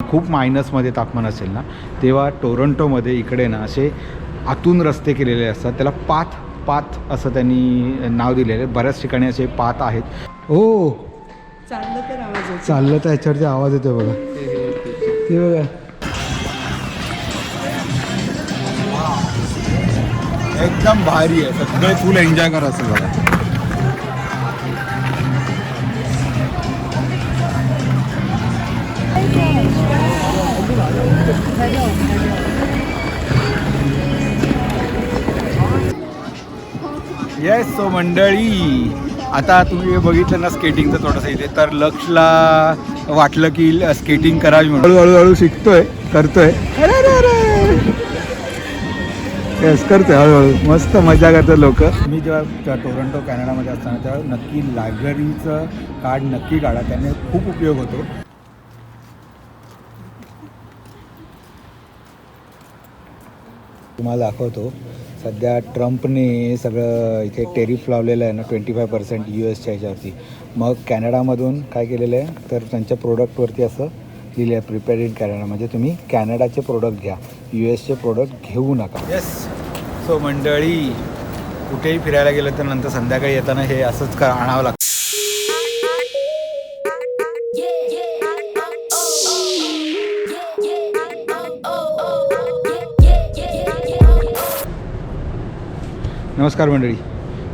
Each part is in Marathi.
खूप मायनसमध्ये तापमान असेल ना तेव्हा टोरंटोमध्ये इकडे ना असे आतून रस्ते केलेले असतात. त्याला पाथ पाथ असं त्यांनी नाव दिलेलं आहे. बऱ्याच ठिकाणी असे पाथ आहेत. हो चाललं तर आवाज येतो. चाललं तर ह्याच्यावरती आवाज येतो बघा. ते बघा. एकदम भारी आहे. सगळे फुल एन्जॉय करा असं बघा. येस सो मंडळी आता तुम्ही बघितलं ना स्केटिंगचं थोडंसं इथे तर लक्षला वाटलं की स्केटिंग करावी म्हणून. हळूहळू हळू शिकतोय करतोय. येस करतोय हळूहळू. मस्त मजा करतात लोक. मी जेव्हा टोरंटो कॅनडामध्ये असताना तेव्हा नक्की लायब्ररीचं कार्ड नक्की काढा त्याने खूप उपयोग होतो. तुम्हाला दाखवतो. सध्या ट्रम्पने सगळं इथे टेरिफ लावलेलं आहे ना ट्वेंटी फाय पर्सेंट यू एसच्या ह्याच्यावरती. मग कॅनडामधून काय केलेलं आहे? तर त्यांच्या प्रोडक्टवरती असं लिहिलं आहे प्रिपेअर इन कॅनडा म्हणजे तुम्ही कॅनडाचे प्रोडक्ट घ्या. यू एसचे प्रोडक्ट घेऊ नका. येस सो मंडळी कुठेही फिरायला गेलं तर नंतर संध्याकाळी येताना हे असंच का आणावं लागतं. नमस्कार मंडळी.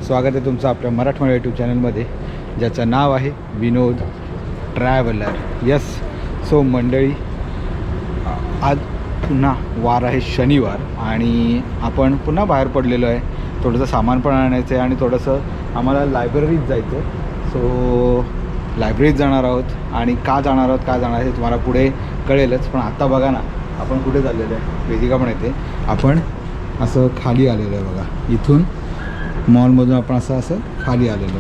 स्वागत आहे तुमचं आपल्या मराठमोळ्या यूट्यूब चॅनलमध्ये ज्याचं नाव आहे विनोद ट्रॅव्हलर यस सो मंडळी आज पुन्हा वार आहे शनिवार आणि आपण पुन्हा बाहेर पडलेलो आहे. थोडंसं सामान पण आणायचं आहे आणि थोडंसं आम्हाला लायब्ररीत जायचं आहे सो लायब्ररीत जाणार आहोत आणि का जाणार आहोत का जाणार आहे तुम्हाला पुढे कळेलच. पण आत्ता बघा ना आपण कुठे चाललेलो आहे? वेदिका पण येते. आपण असं खाली आलेलं आहे बघा. इथून मॉलमधून आपण असं असं खाली आलेलो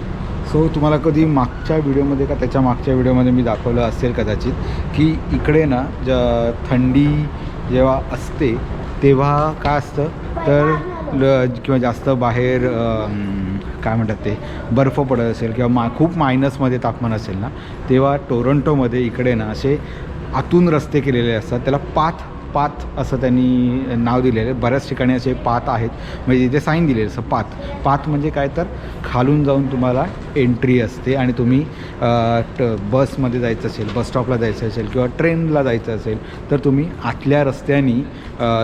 सो तुम्हाला कधी मागच्या व्हिडिओमध्ये का त्याच्या मागच्या व्हिडिओमध्ये मी दाखवलं असेल कदाचित की इकडे ना ज थंडी जेव्हा असते तेव्हा काय असतं? तर ल किंवा जास्त बाहेर काय म्हणतात ते बर्फ पडत असेल किंवा मा खूप मायनसमध्ये तापमान असेल ना तेव्हा टोरंटोमध्ये इकडे ना असे आतून रस्ते केलेले असतात. त्याला पाथ पाथ असं त्यांनी नाव दिलेलं आहे. बऱ्याच ठिकाणी असे पाथ आहेत. म्हणजे तिथे साईन दिलेलं असं पाथ पाथ म्हणजे काय तर खालून जाऊन तुम्हाला एंट्री असते आणि तुम्ही ट बसमध्ये जायचं असेल बस स्टॉपला जायचं असेल किंवा ट्रेनला जायचं असेल तर तुम्ही आतल्या रस्त्यानी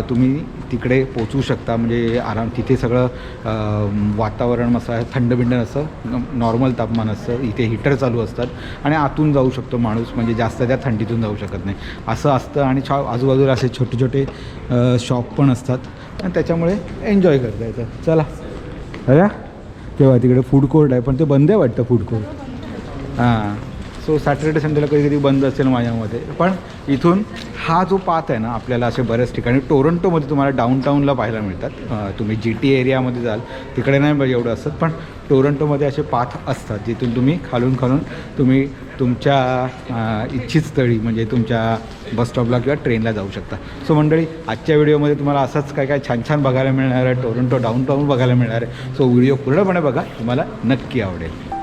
तुम्ही तिकडे पोचू शकता. म्हणजे आराम तिथे सगळं वातावरण असं थंडबिंड असं नॉर्मल तापमान असतं. इथे हिटर चालू असतात आणि आतून जाऊ शकतो माणूस. म्हणजे जास्त त्या थंडीतून जाऊ शकत नाही. असं असतं आणि छा आजूबाजूला असे छोटे छोटे शॉप पण असतात. आणि त्याच्यामुळे एन्जॉय करता येतं. चला. अरे तेव्हा तिकडे फूड कोर्ट आहे पण ते बंद आहे वाटतं फूड कोर्ट हां. सो सॅटर्डे संडेला कधी कधी बंद असेल माझ्यामध्ये. पण इथून हा जो पाथ आहे ना आपल्याला असे बऱ्याच ठिकाणी टोरंटोमध्ये तुम्हाला डाऊनटाऊनला पाहायला मिळतात. तुम्ही जी टी एरियामध्ये जाल तिकडे नाही एवढं असतात पण टोरंटोमध्ये असे पाथ असतात जिथून तुम्ही खालून खालून तुम्ही तुमच्या इच्छित स्थळी म्हणजे तुमच्या बसस्टॉपला किंवा ट्रेनला जाऊ शकता. सो मंडळी आजच्या व्हिडिओमध्ये तुम्हाला असंच काय काय छान छान बघायला मिळणार आहे टोरंटो डाऊनटाऊन बघायला मिळणार आहे. सो व्हिडिओ पूर्णपणे बघा तुम्हाला नक्की आवडेल.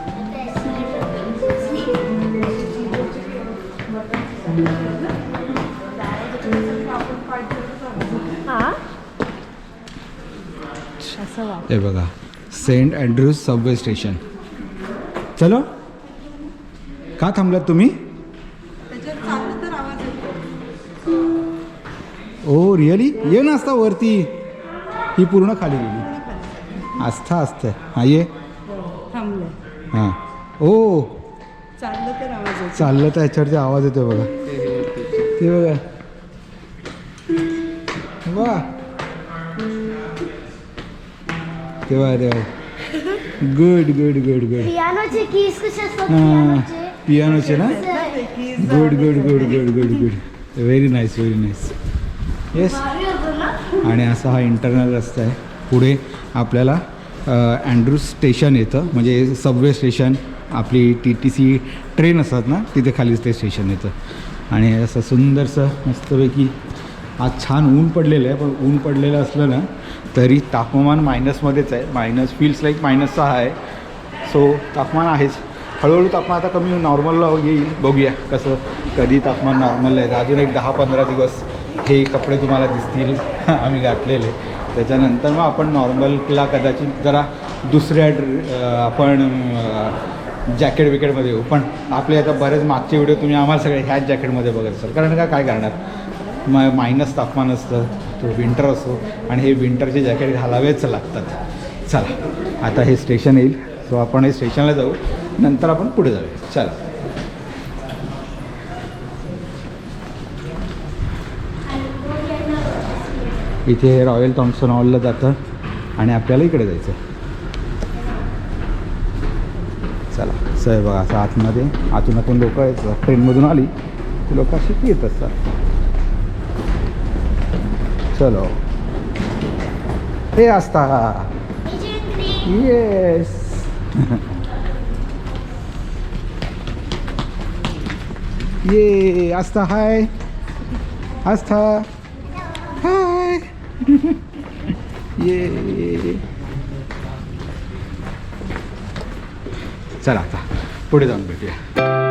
हे? बघा सेंट अँड्रूज सबवे स्टेशन. चलो. का थांबलात तुम्ही? त्याच्यात चाललं तर आवाज येतो. Oh really? ये ना असता वरती. ही पूर्ण खाली गेली. आस्था असतं हां ये. हां. ओ. चाललं तर आवाज येतो. चाललं तर ह्याच्यावरती आवाज येतो बघा. ते बघा. वा. तेव्हा तेव्हा गुड गुड गुड गुड पियानोचे कीज कसे असतात? पियानोचे पियानोचे ना? Good good good good good good very nice very nice yes आणि असा हा इंटरनल रस्ता आहे. पुढे आपल्याला अँड्रूज स्टेशन येतं. म्हणजे सबवे स्टेशन आपली टी टी सी ट्रेन असतात ना तिथे खालीच ते स्टेशन येतं. आणि असं सुंदरसं मस्तपैकी आज छान ऊन पडलेलं आहे पण ऊन पडलेलं असलं ना तरी तापमान मायनसमध्येच आहे. मायनस फील्स लाईक मायनस सहा आहे. सो तापमान आहेच. हळूहळू तापमान आता कमी नॉर्मलला येईल. बघूया कसं कधी तापमान नॉर्मल आहे. अजून एक दहा पंधरा दिवस हे कपडे तुम्हाला दिसतील. आम्ही घातलेले. त्याच्यानंतर मग आपण नॉर्मलला कदाचित जरा दुसऱ्या आपण जॅकेट विकेटमध्ये येऊ. पण आपले आता बरेच मागचे व्हिडिओ तुम्ही आम्हाला सगळे ह्याच जॅकेटमध्ये बघत असाल. कारण का काय करणार? म मायनस तापमान असतं तो विंटर असतो आणि हे विंटरचे जॅकेट घालावेच लागतात. चला आता हे स्टेशन येईल. सो आपण हे स्टेशनला जाऊ. नंतर आपण पुढे जाऊया. चला. इथे रॉयल थॉम्सन हॉलला जातं आणि आपल्याला इकडे जायचं चला. सर बघा असं आतमध्ये आतून आतून लोक आहेत. ट्रेनमधून आली ती लोक अशी येत असतात चलो. हे असता येस ये आस्था हाय. आस्था. हाय. ये. चला आता पुढे जाऊन भेटूया.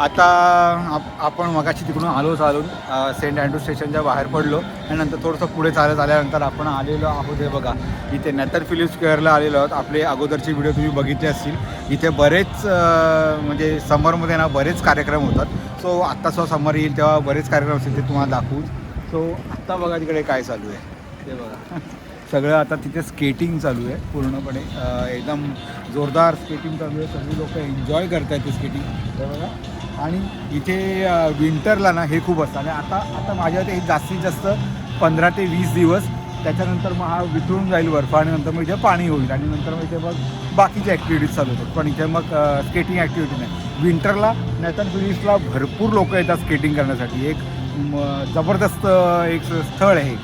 आता आप आपण मगाशी तिकडून आलो चालून सेंट अँड्रू स्टेशनच्या बाहेर पडलो आणि नंतर थोडंसं पुढे चालत आल्यानंतर आपण आलेलो आहोत हे बघा. इथे नॅतर फिलिप स्क्वेअरला आलेलो आहोत. आपले अगोदरचे व्हिडिओ तुम्ही बघितले असतील. इथे बरेच म्हणजे समरमध्ये ना बरेच कार्यक्रम होतात. सो आत्ता सुद्धा समर येईल तेव्हा बरेच कार्यक्रम असतील ते तुम्हाला दाखवू. सो आत्ता बघा तिकडे काय चालू आहे. ते बघा. सगळं आता तिथे स्केटिंग चालू आहे पूर्णपणे. एकदम जोरदार स्केटिंग चालू आहे. सगळी लोक एन्जॉय करत आहेत ते स्केटिंग. ते बघा. आणि इथे विंटरला ना हे खूप असतं. आणि आता आता माझ्या ते जास्तीत जास्त पंधरा ते वीस दिवस. त्याच्यानंतर मग हा वितळून जाईल बर्फ आणि नंतर मग इथे पाणी होईल. आणि नंतर मग इथे मग बाकीच्या ॲक्टिव्हिटीज चालू होतात. पण इथे मग स्केटिंग ॲक्टिव्हिटी नाही. विंटरला नाहीतर फिलिप्सला भरपूर लोक येतात स्केटिंग करण्यासाठी. एक जबरदस्त एक स्थळ आहे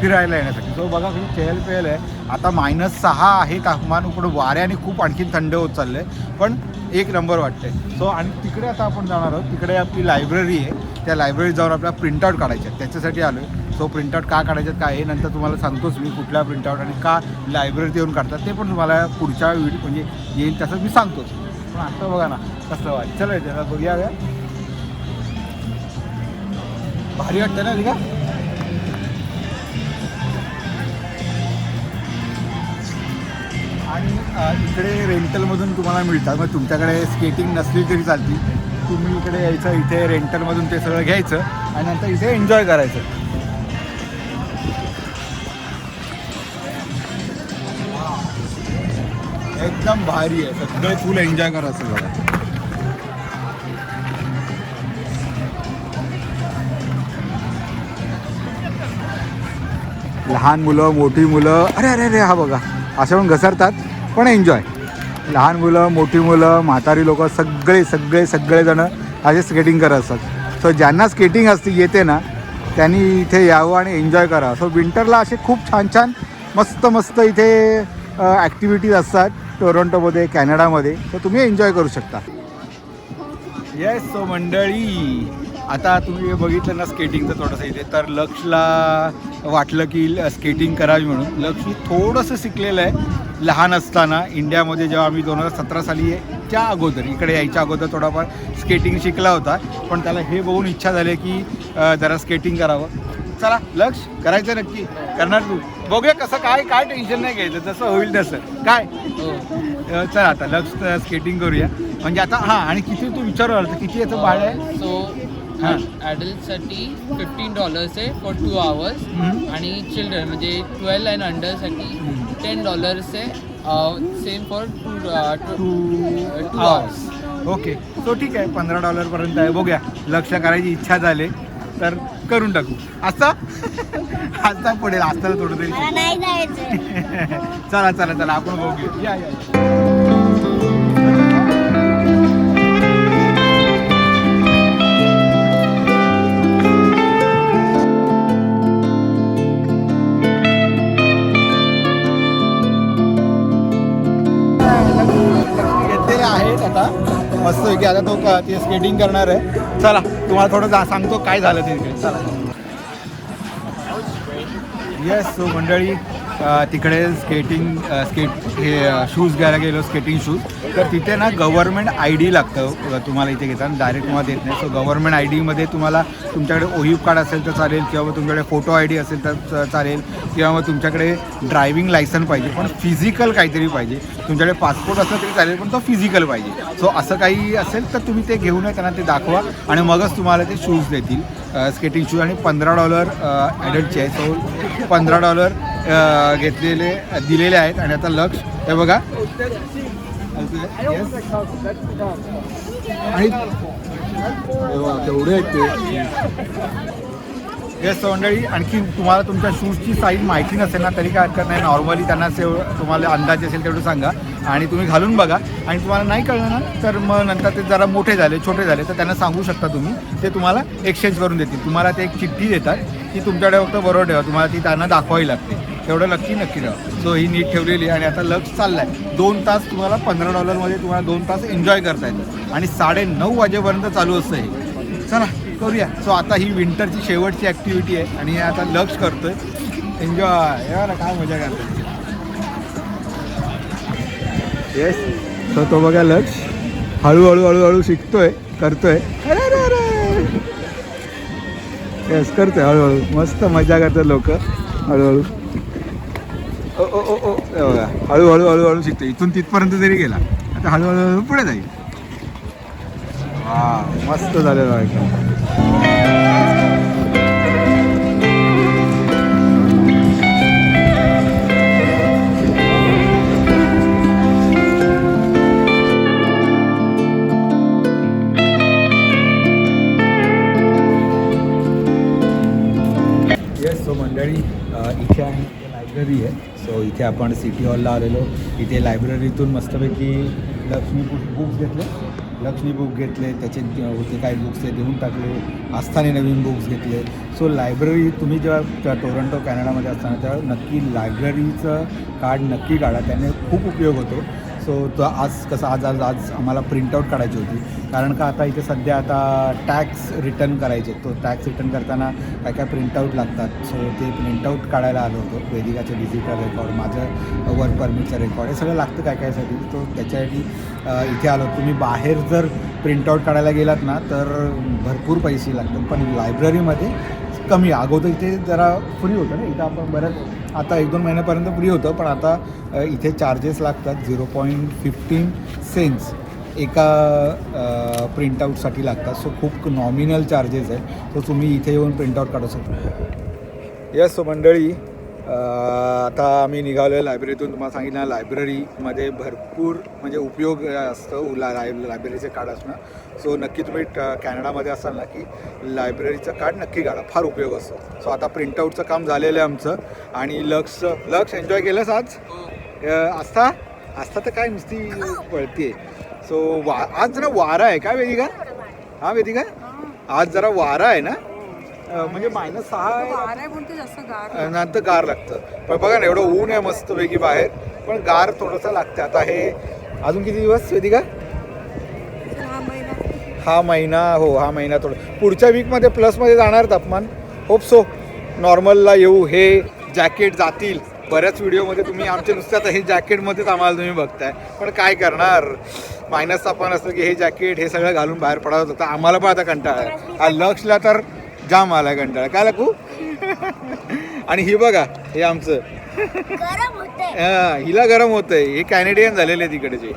फिरायला येण्यासाठी. सो बघा किती चहल पेहल आहे. आता मायनस सहा आहे तापमान. पण वाऱ्याने खूप आणखी थंड होत चाललं आहे पण एक नंबर वाटते सो आणि तिकडे आता आपण जाणार आहोत. तिकडे आपली लायब्ररी आहे. त्या लायब्ररीत जाऊन आपल्याला प्रिंटआउट काढायचे आहेत. त्याच्यासाठी आलो आहे सो प्रिंटआउट का काढायचं काय हे नंतर तुम्हाला सांगतोच मी कुठल्या प्रिंटआउट आणि का लायब्ररीत येऊन काढतात. ते पण तुम्हाला पुढच्या वेळी म्हणजे येईल तसं मी सांगतोच. पण आता बघा ना कसं वाट चला त्याला बघूया. भारी वाटतं ना का इकडे रेंटलमधून तुम्हाला मिळतात. मग तुमच्याकडे स्केटिंग नसली तरी चालती तुम्ही इकडे यायचं इथे रेंटलमधून ते सगळं घ्यायचं आणि नंतर इथे एन्जॉय करायचं. एकदम भारी आहे. सगळं फुल एन्जॉय करायचं बघा लहान मुलं मोठी मुलं अरे अरे अरे हा बघा. असे पण घसरतात. पण एन्जॉय. लहान मुलं मोठी मुलं म्हातारी लोक सगळे सगळे सगळेजणं असे स्केटिंग करत असतात. सो ज्यांना स्केटिंग असते येते ना त्यांनी इथे यावं आणि एन्जॉय करावं. सो विंटरला असे खूप छान छान मस्त मस्त इथे ॲक्टिव्हिटीज असतात. टोरंटोमध्ये कॅनडामध्ये. तर तुम्ही एन्जॉय करू शकता. येस सो मंडळी आता तुम्ही बघितलं ना स्केटिंगचं थोडंसं इथे. तर लक्षला वाटलं की स्केटिंग करावी म्हणून. लक्ष थोडंसं शिकलेलं आहे. लहान असताना इंडियामध्ये जेव्हा आम्ही दोन हजार सतरा साली च्या अगोदर इकडे यायच्या अगोदर थोडाफार स्केटिंग शिकला होता पण त्याला हे बघून इच्छा झाली की जरा स्केटिंग करावं. चला लक्ष करायचं नक्की. करणार तू. बघूया कसं काय काय टेन्शन नाही घ्यायचं जसं होईल तसं. काय? चला आता लक्ष स्केटिंग करूया. म्हणजे आता हां आणि किती तू विचारू किती याचं भाडं आहे? सो हां. ॲडल्टसाठी फिफ्टीन डॉलर्स आहे फॉर टू आवर्स. आणि चिल्ड्रन म्हणजे ट्वेल्व अँड अंडरसाठी टेन डॉलर्स आहे same for two two hours okay तो ठीक आहे. पंधरा डॉलरपर्यंत आहे. बघूया. लक्ष करायची इच्छा झाली तर करून टाकू. आता आता पडेल आस्ताला थोडं तरी मला नाही जायचं चला चला चला. आपण बघूया. या या. मस्त की आता तो क- ते स्केटिंग करणार आहे. चला तुम्हाला थोडं जा सांगतो काय झालं ते चला. येस सो मंडळी तिकडे स्केटिंग स्केट हे शूज घ्यायला गेलो स्केटिंग शूज तर तिथे ना गव्हर्नमेंट आय डी लागतं तुम्हाला इथे घेताना. डायरेक्ट मला देत नाही. सो गव्हर्नमेंट आय डीमध्ये तुम्हाला तुमच्याकडे ओयूप कार्ड असेल तर चालेल किंवा मग तुमच्याकडे फोटो आय डी असेल तर चालेल किंवा मग तुमच्याकडे ड्रायव्हिंग लायसन पाहिजे. पण फिजिकल काहीतरी पाहिजे. तुमच्याकडे पासपोर्ट असला तरी चालेल पण तो फिजिकल पाहिजे. सो असं काही असेल तर तुम्ही ते घेऊन त्यांना ते दाखवा. आणि मगच तुम्हाला ते शूज देतील. स्केटिंग शूज आणि पंधरा डॉलर ॲडल्टचे आहे सो पंधरा डॉलर घेतलेले दिलेले आहेत. आणि आता लक्ष हे बघा. आणि तेवढे आहेत ते. येस मंडळी आणखी तुम्हाला तुमच्या शूजची साईज माहिती नसेल ना तरी काय हरकत नाही. नॉर्मली त्यांना सेव तुम्हाला अंदाज असेल तेवढं सांगा. आणि तुम्ही घालून बघा. आणि तुम्हाला नाही कळलं ना तर मग नंतर ते जरा मोठे झाले छोटे झाले तर त्यांना सांगू शकता तुम्ही. ते तुम्हाला एक्सचेंज करून देतील. तुम्हाला ते एक चिठ्ठी देतात की तुमच्याकडे फक्त बरोबर ठेवा. तुम्हाला ती त्यांना दाखवावी लागते. तेवढं नक्की नक्की ठेवा सो ही नीट ठेवलेली आहे आणि आता लक्ष चाललाय. दोन तास तुम्हाला पंधरा डॉलरमध्ये तुम्हाला दोन तास एन्जॉय करता येतं. आणि साडे नऊ वाजेपर्यंत चालू असतं हे. चला करूया. सो आता ही विंटरची शेवटची ॲक्टिव्हिटी आहे आणि आता लक्ष करतोय. एन्जॉय ना काय मजा करतो येस सो तो बघा लक्ष. हळूहळू हळूहळू शिकतोय करतोय. अरे अरे अरे. येस करतोय हळूहळू. मस्त मजा करतात लोक. हळूहळू. बघा हळूहळू हळूहळू शिकतो इथून तिथपर्यंत जरी गेला. आता हळूहळू हळू पुढे जाईल. वा मस्त झालेलं आहे एकदम. येस सो मंडळी इथे आहे लायब्ररी आहे. सो इथे आपण सिटी हॉलला आलेलो. इथे लायब्ररीतून मस्तपैकी लक्ष्मी बुक्स घेतले. लक्ष्मी बुक घेतले त्याचे होते काही बुक्स ते देऊन टाकले. आस्थाने नवीन बुक्स घेतले. सो लायब्ररी तुम्ही जेव्हा टोरंटो कॅनडामध्ये असताना तेव्हा नक्की लायब्ररीचं कार्ड नक्की काढा. त्याने खूप उपयोग होतो. सो तो आज कसं आज आज आज आम्हाला प्रिंटआउट काढायची होती. कारण का आता इथे सध्या आता टॅक्स रिटर्न करायचे. तो टॅक्स रिटर्न करताना काय काय प्रिंटआउट लागतात. सो ते प्रिंटआउट काढायला आलो होतो. वेदिकाचे डिजिटल रेकॉर्ड माझं वर्क परमिटचं रेकॉर्ड हे सगळं लागतं काय कायसाठी तो त्याच्यासाठी इथे आलो. तुम्ही बाहेर जर प्रिंटआउट काढायला गेलात ना तर भरपूर पैसे लागतात. पण लायब्ररीमध्ये कमी. अगोदर इथे जरा फ्री होतं ना. इथं आपण बऱ्याच आता एक दोन महिन्यापर्यंत फ्री होतं पण आता इथे चार्जेस लागतात झिरो पॉईंट फिफ्टीन सेन्स एका प्रिंटआउटसाठी लागतात. सो खूप नॉमिनल चार्जेस आहे सो तुम्ही इथे येऊन प्रिंटआउट काढू शकता. येस सो मंडळी आता आम्ही निघालो आहे लायब्ररीतून तुम्हाला सांगितलं ना लायब्ररीमध्ये भरपूर म्हणजे उपयोग असतो. ला लाय लायब्ररीचे कार्ड असणं. सो नक्की तुम्ही ट- कॅनडामध्ये असाल ना की लायब्ररीचं कार्ड नक्की काढा. फार उपयोग असतो. सो आता प्रिंटआउटचं काम झालेलं आहे आमचं. आणि लक्ष लक्ष एन्जॉय केलंस आज? अ, आस्था? आस्था तर काय नुसती पळतीये. सो वा आज जरा वारा आहे काय वेदिका? हा वेदिका? आज जरा वारा आहे ना? म्हणजे मायनस सहा आहे. बोलते जास्त गार नंतर गार लागतं. पण बघा ना एवढं ऊन आहे मस्त पैकी बाहेर. पण गार थोडंसं लागतं. आता हे अजून किती दिवस वेदिका? हा महिना. हा महिना हो हा महिना थोडं. पुढच्या वीकमध्ये प्लसमध्ये जाणार तापमान. होप सो नॉर्मलला येऊ हे जॅकेट जातील. बऱ्याच व्हिडिओमध्ये तुम्ही आमच्या नुसतं आता हे जॅकेटमध्येच आम्हाला तुम्ही बघताय. पण काय करणार? मायनस तापमान असलं की हे जॅकेट हे सगळं घालून बाहेर पडावं होतं आम्हाला पण आता कंटाळा आहे. हा लक्षला तर जाम आला कंटाळा. काय लागू आणि ही बघा हे आमचं. गरम होते हा, हिला गरम होतंय. हे कॅनेडियन झालेले तिकडचे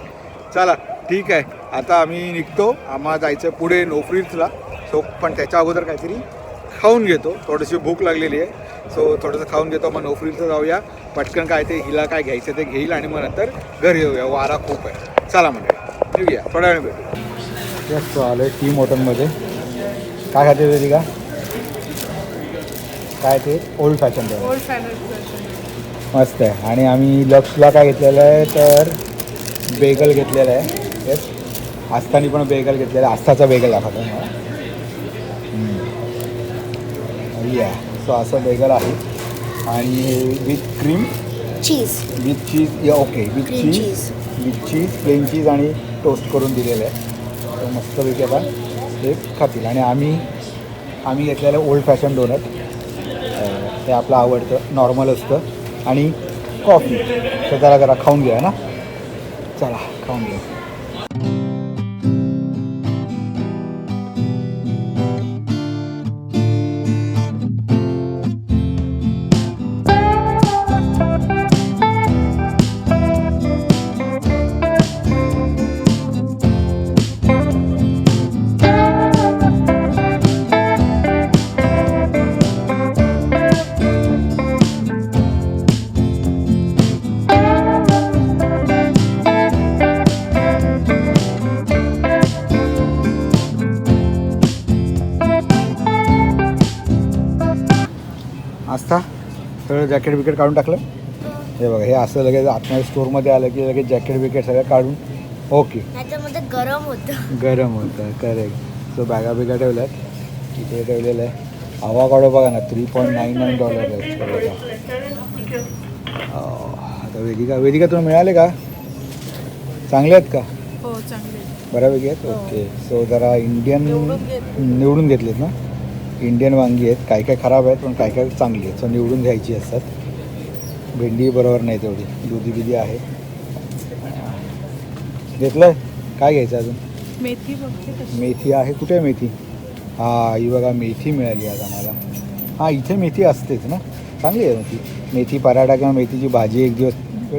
चला ठीक आहे. आता आम्ही निघतो. आम्हाला जायचं पुढे नोफ्रिल्सला सो पण त्याच्या अगोदर काहीतरी खाऊन घेतो. थोडीशी भूक लागलेली आहे. सो थोडंसं खाऊन घेतो. मग नोकरीचं जाऊया. पटकन काय ते हिला काय घ्यायचं ते घेईल आणि मग नंतर घरी येऊया. वारा खूप आहे. चला म्हणजे येऊया थोड्या वेळ भेटू आलो आहे टीम हॉटेलमध्ये काय खाते तरी का काय ते? ओल्ड फॅशन ओल्ड फॅमिली मस्त आहे. आणि आम्ही लक्सला काय घेतलेलं आहे तर बेगल घेतलेलं आहे. येस आस्थानी पण बेगल घेतलेलं आहे. आस्थाचा बेगल दाखवतो मला या. सो असं बेगल आहे. आणि with cream cheese with cheese या okay with cheese cheese. With cheese plain cheese आणि टोस्ट करून दिलेलं आहे. तर मस्तपैकी आता ते खातील. आणि आम्ही आम्ही घेतलेलं ओल्ड फॅशन डोनट ते आपलं आवडतं नॉर्मल असतं. आणि कॉफी तर जरा जरा खाऊन घ्या ना? चला खाऊन घ्या जॅकेट बिकेट काढून टाकलं? हे बघा हे असं लगेच आतमध्ये स्टोअरमध्ये आलं की लगेच जॅकेट बिकेट सगळं काढून ओके त्याच्यामध्ये गरम होतं. गरम होतं करेक्ट सो बॅगा बिगा ठेवल्यात. इथे ठेवलेलं आहे. हवा काढो बघा ना three point nine nine dollar आहे. अं, आता वेदिका वेदिका तुला मिळाले का? चांगले आहेत का? हो चांगले बऱ्यापैकी आहेत? ओके सो जरा इंडियन निवडून घेतले. निवडून घेतलेत ना? इंडियन वांगी आहेत. काही काही खराब आहेत पण काही काही चांगली आहेत. सो निवडून घ्यायची असतात. भेंडी बरोबर नाही तेवढी. दुधी बिधी आहे. घेतलं काय घ्यायचं अजून? मेथी मेथी आहे. कुठे आहे मेथी? हां ही बघा मेथी मिळाली आज आम्हाला. हां इथे मेथी असतेच ना? चांगली आहे मेथी. मेथी पराठा किंवा मेथीची भाजी एक दिवस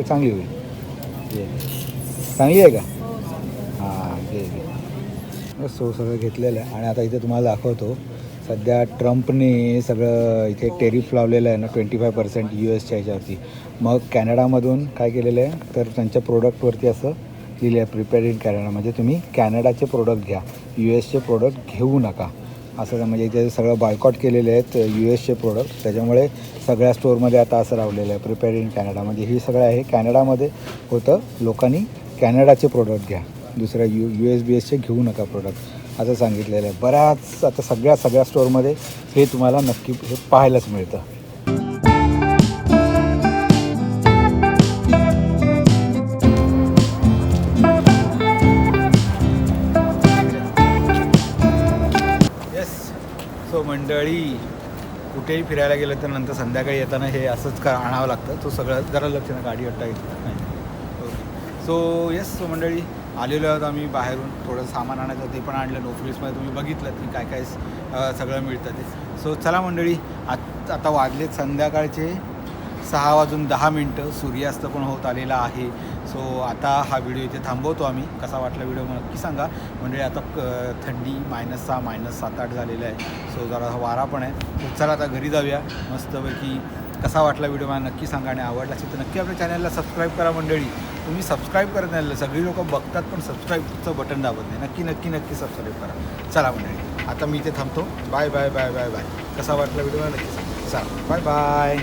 चांगली होईल. चांगली आहे का? हां घे घे सो सगळं घेतलेलं आहे. आणि आता इथे तुम्हाला दाखवतो. सध्या ट्रम्पने सगळं इथे टेरिफ लावलेलं आहे ना ट्वेंटी फाय पर्सेंट यू एसच्या ह्याच्यावरती. मग कॅनडामधून काय केलेलं आहे? तर त्यांच्या प्रोडक्टवरती असं लिहिलं आहे प्रिपेअर्ड इन कॅनडा म्हणजे तुम्ही कॅनडाचे प्रोडक्ट घ्या. यू एसचे प्रोडक्ट घेऊ नका. असं म्हणजे इथे सगळं बायकॉट केलेले आहेत यू एसचे प्रोडक्ट त्याच्यामुळे सगळ्या स्टोअरमध्ये आता असं रावलेलं आहे प्रिपेअर्ड इन कॅनडा म्हणजे हे सगळं आहे कॅनडामध्ये होतं. लोकांनी कॅनडाचे प्रोडक्ट घ्या. दुसऱ्या यू यू एस बी एसचे घेऊ नका प्रोडक्ट असं सांगितलेलं आहे. बऱ्याच आता सगळ्या सगळ्या स्टोअरमध्ये हे तुम्हाला नक्की हे पाहायलाच मिळतं. येस सो मंडळी कुठेही फिरायला गेलं तर नंतर संध्याकाळी येताना हे असंच का आणावं लागतं. तो सगळं जरा लक्ष ना गाडी अट्टा ओके सो येस सो मंडळी आलेलो आहोत आम्ही बाहेरून. थोडं सामान आणायचं ते पण आणलं. नोकरीसमध्ये तुम्ही बघितलं की काय काय सगळं मिळतं ते. सो चला मंडळी आत आता वाजलेत संध्याकाळचे सहा वाजून दहा मिनटं. सूर्यास्त पण होत आलेला आहे. सो आता हा व्हिडिओ इथे थांबवतो आम्ही. कसा वाटला व्हिडिओ नक्की सांगा. म्हणजे आता क- थंडी मायनस सहा मायनस सात आठ झालेलं आहे. सो जरा वारा पण आहे. तर चला आता घरी जाऊया. मस्तपैकी कसा वाटला व्हिडिओ मला नक्की सांगा आणि आवडला असेल तर नक्की आपल्या चॅनलला सबस्क्राईब करा मंडळी. तुम्ही सबस्क्राईब करत नाही सगळी लोकं बघतात पण सबस्क्राईबचं बटन दाबत नाही. नक्की नक्की नक्की सबस्क्राईब करा. चला मंडळी आता मी इथे थांबतो. Bye bye bye bye bye कसा वाटला व्हिडिओ नक्की सांगा. चला. Bye bye